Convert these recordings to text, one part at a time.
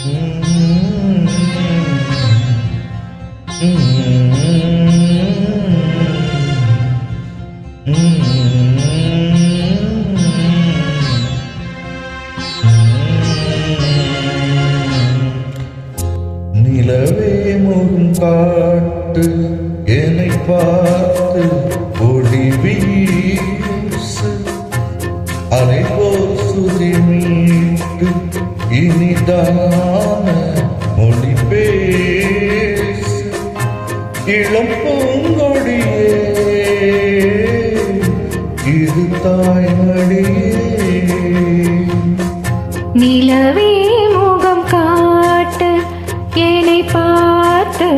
நிலவே முகம் காட்டு என்னை பார்த்து ஒளி வீசு. அலைபோல் சுதி மீட்டு இனிதான மொழி பேச. இளம் பூங்கொடியே இது தாய்மடியே. நிலவே முகம் காட்டு என்னை பார்த்து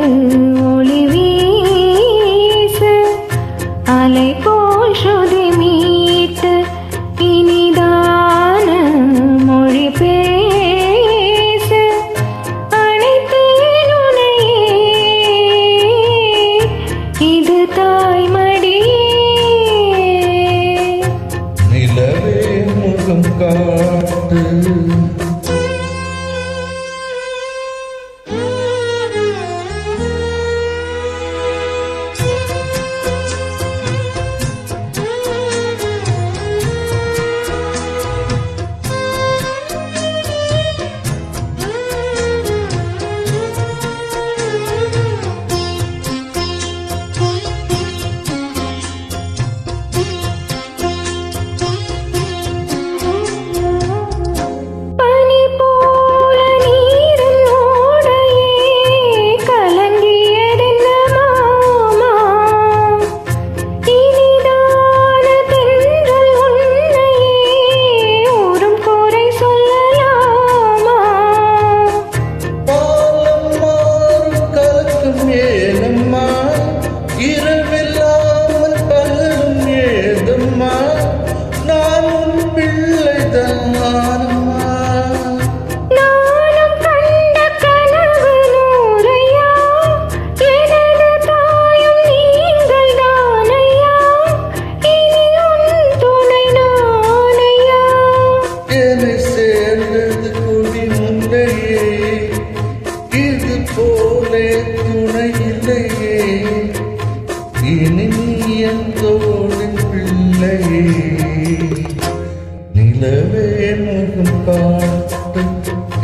நிலவே முகம் காட்டு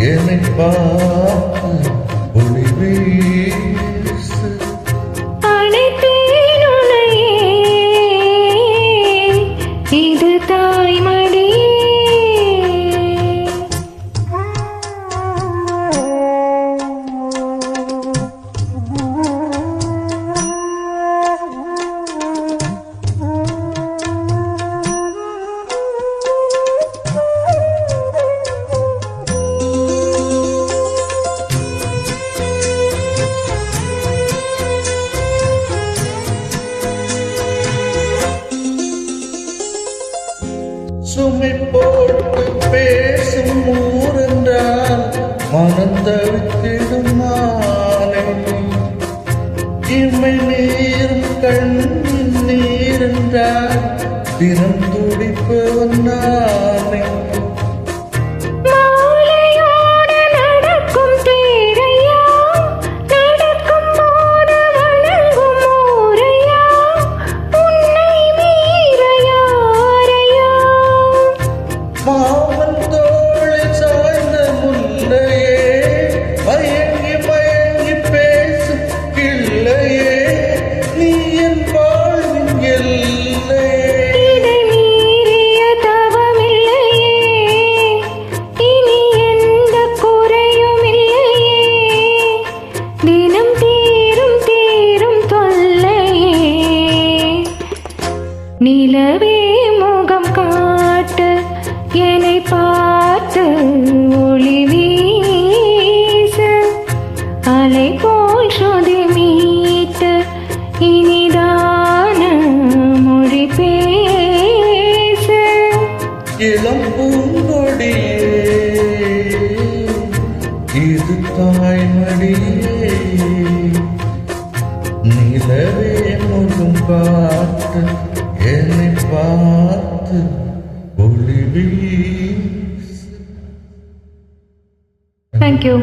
என்னை பார்த்து ஒளி மனம் தவித்திடும் மாலை இமை நீரும் கண்ணின் நீரென்றால் தினம் துடிப்பவன் நானே. நிலவே முகம் காட்டு என்னை பார்த்து ஒளி வீசு. அலை போல் ஸ்ருதி மீட்டு இனிதான மொழி பேசு. இளம் பூங்கொடியே இது தாய்மடியே நிலவே முகம் காட்டு பார்த்து ஒளி வீசு தேங்க்யூ